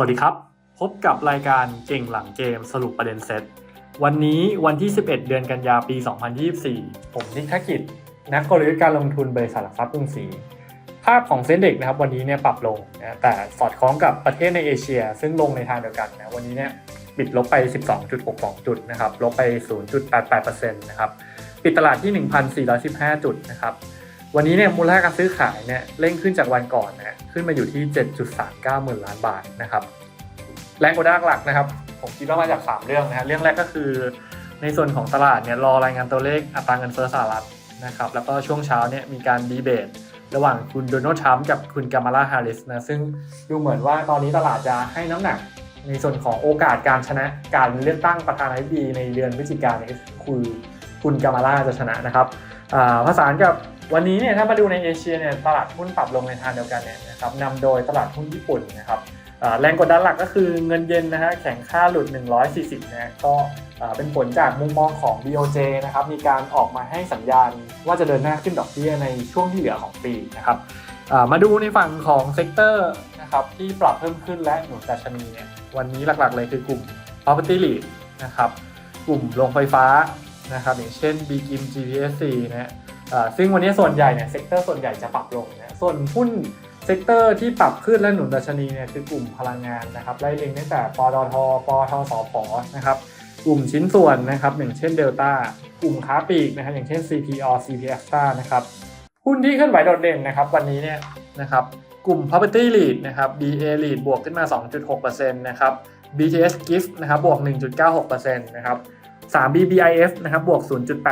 สวัสดีครับ พบกับรายการเก่งหลังเกมสรุปประเด็นเซต วันนี้วันที่ 11 เดือนกันยาปี 2024 ผมนิกธกิจ นักกลยุทธ์การลงทุนบริษัทหลักทรัพย์กรุงศรีภาพของเซ็นเด็กนะครับวันนี้เนี่ยปรับลงนะแต่สอดคล้องกับประเทศในเอเชีย ซึ่งลงในทางเดียวกันนะวันนี้เนี่ยปิดลบไป 12.62 จุดนะครับลบไป 0.88%นะครับปิดตลาดที่ 1,415 จุดนะครับ วันนี้เนี่ยมูลค่าการซื้อขายเนี่ยเร่งขึ้นจากวันก่อนนะขึ้นมาอยู่ที่ 7.39หมื่นล้านบาทนะครับแรงกดดันหลักนะครับ ผมคิดว่ามาจาก 3 เรื่องนะฮะเรื่องแรกก็คือ ในส่วนของตลาดเนี่ยรอรายงานตัวเลขอัตราเงินเฟ้อสหรัฐนะครับแล้วก็ช่วงเช้าเนี่ยมีการดีเบต ระหว่างคุณโดนัลด์ทรัมป์กับคุณกามาลาฮร์ริสนะซึ่งดูเหมือนว่าตอนนี้ตลาดจะให้น้ำหนัก ในส่วนของโอกาสการชนะการเลือกตั้งประธานาธิบดีในเดือนพฤศจิกายนคือคุณกามาลาจะชนะนะครับอ่าผสานกับ วันนี้เนี่ยถ้ามาดูในเอเชียเนี่ยตลาดหุ้นปรับลงในทางเดียวกันเนี่ยนะครับนำโดยตลาดหุ้นญี่ปุ่นนะครับแรงกดดันหลักก็คือเงินเยนนะฮะแข็งค่าหลุด 140นะก็อ่าเป็นผลจากมุมมองของ BOJ นะครับมีการออกมาให้สัญญาณว่าจะเดินหน้าขึ้นดอกเบี้ยในช่วงที่เหลือของปีนะครับมาดูในฝั่งของเซกเตอร์นะครับที่ปรับเพิ่มขึ้นและหนุนดัชนีเนี่ยวันนี้หลักๆเลยคือกลุ่ม property REIT นะครับกลุ่มโรงไฟฟ้านะครับอย่างเช่น b g m GPSC นะฮะอ่า ซึ่งวันนี้ส่วนใหญ่เนี่ยเซกเตอร์ส่วนใหญ่จะปรับลงนะส่วนหุ้นเซกเตอร์ที่ปรับขึ้นและหนุนดัชนีเนี่ยคือกลุ่มพลังงานนะครับไล่เรียงตั้งแต่ปตทปทสพนะครับกลุ่มชิ้นส่วนนะครับอย่างเช่นเดลต้ากลุ่มค้าปลีกนะครับอย่างเช่น CPO CPX นะครับหุ้นที่เคลื่อนไหวโดดเด่นนะครับวันนี้เนี่ยนะครับกลุ่ม property REIT นะครับ BA REIT บวกขึ้นมา 2.6%นะครับ BTS Gift นะครับบวก 1.96%นะครับ 3 BBIF นะครับบวก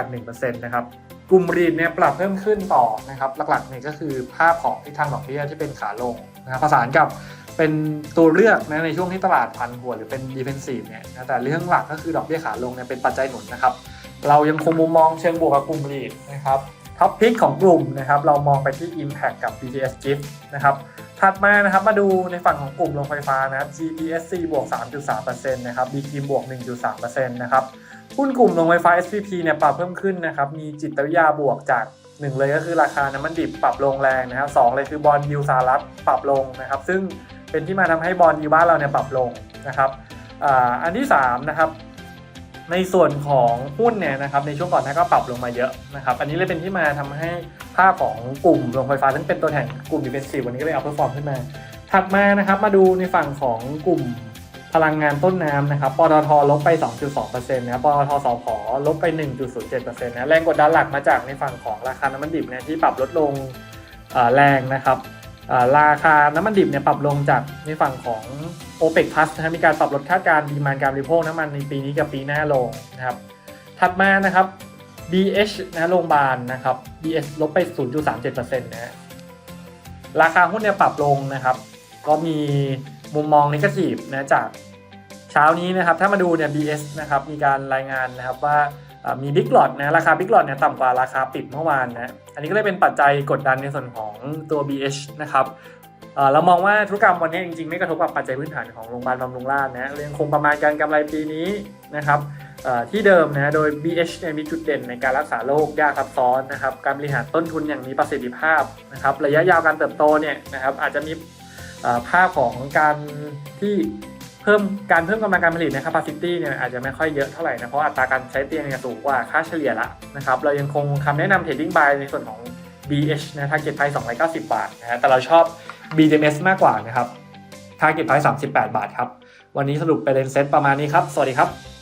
0.81%นะครับกลุ่มรีดเนี่ยปรับเพิ่มขึ้นต่อนะครับหลักๆเนี่ยก็คือภาพของทิศทางดอกเบี้ยที่เป็นขาลงนะครับผสานกับเป็นตัวเลือกนะในช่วงที่ตลาดพันหัวหรือเป็นดิเฟนซีฟเนี่ยนะแต่เรื่องหลักก็คือดอกเบี้ยขาลงเนี่ยเป็นปัจจัยหนุนนะครับ เรายังคงมุมมองเชิงบวกกับกลุ่มรีดนะครับ ท็อปพิกของกลุ่มนะครับเรามองไปที่ Impact กับ BTS Gift นะครับถัดมานะครับมาดูในฝั่งของกลุ่มโรงไฟฟ้านะครับ GPSC บวก 3.3%นะครับ b k i m บวก 1.3%นะครับหุ้นกลุ่มโรงไฟฟ้า SPP เนี่ยปรับเพิ่มขึ้นนะครับมีจิตวิทยาบวกจาก 1 เลยก็คือราคาน้ำมันดิบปรับลงแรงนะครับสองเลยคือบอลยูสหรัฐปรับลงนะครับซึ่งเป็นที่มาทำให้บอลยูบ้านเราเนี่ยปรับลงนะครับอ,อันที่3นะครับ ในส่วนของหุ้นเนี่ยนะครับในช่วงก่อนหน้าก็ปรับลงมาเยอะนะครับอันนี้เลยเป็นที่มาทำให้ภาพของกลุ่มโรงไฟฟ้าซึ่งเป็นตัวแทนกลุ่มดิเฟนซีวันนี้ก็เลยเอาเพอร์ฟอร์มขึ้นมา ถัดมานะครับมาดูในฝั่งของกลุ่มพลังงานต้นน้ำนะครับปตทลบไป 2.2%นะครับปตทสพลบไป 1.07%นะแรงกดดันหลักมาจากในฝั่งของราคาน้ำมันดิบเนี่ยที่ปรับลดลงแรงนะครับราคาน้ำมันดิบเนี่ยปรับลงจากในฝั่งของ o p e c Plus นะครับมีการปรับลดคาดการณ์ดีมานการบริโภคน้ำมันในปีนี้กับปีหน้าลงนะครับถัดมานะครับ BH นะโรงพยาบาลนะครับ BS ลบไป 0.37%นะฮะราคาหุ้นเนี่ยปรับลงนะครับ ก็มีมุมมองนิเกทีฟนะจากเช้านี้นะครับถ้ามาดูเนี่ย BS นะครับมีการรายงานนะครับว่าอ่ามีบิ๊กหลอดนะราคาบิ๊กหลอดเนี่ยต่ำกว่าราคาปิดเมื่อวานนะอันนี้ก็เลยเป็นปัจจัยกดดันในส่วนของตัว BH นะครับ เรามองว่าธุรกรรมวันนี้จริงๆ ไม่กระทบกับปัจจัยพื้นฐานของโรงพยาบาลบำรุงราษฎร์นะเรายังคงประมาณการกำไรปีนี้นะครับที่เดิมนะโดย BH เนี่ยมีจุดเด่นในการรักษาโรคยากซับซ้อนนะครับการบริหารต้นทุนอย่างมีประสิทธิภาพนะครับระยะยาวการเติบโตเนี่ยนะครับอาจจะมีภาพของการที่เพิ่มการเพิ่มกำลังการผลิตใน capacity เนี่ยอาจจะไม่ค่อยเยอะเท่าไหร่นะเพราะอัตราการใช้เตียงเนี่ยสูงกว่าค่าเฉลี่ยละนะครับเรายังคงคำแนะนำ trading buy ในส่วนของ BH นะ target price 290 บาทนะฮะแต่เราชอบ BDMs มากกว่านะครับ target price 38 บาทครับ วันนี้สรุปประเด็นเซ็ตประมาณนี้ครับ สวัสดีครับ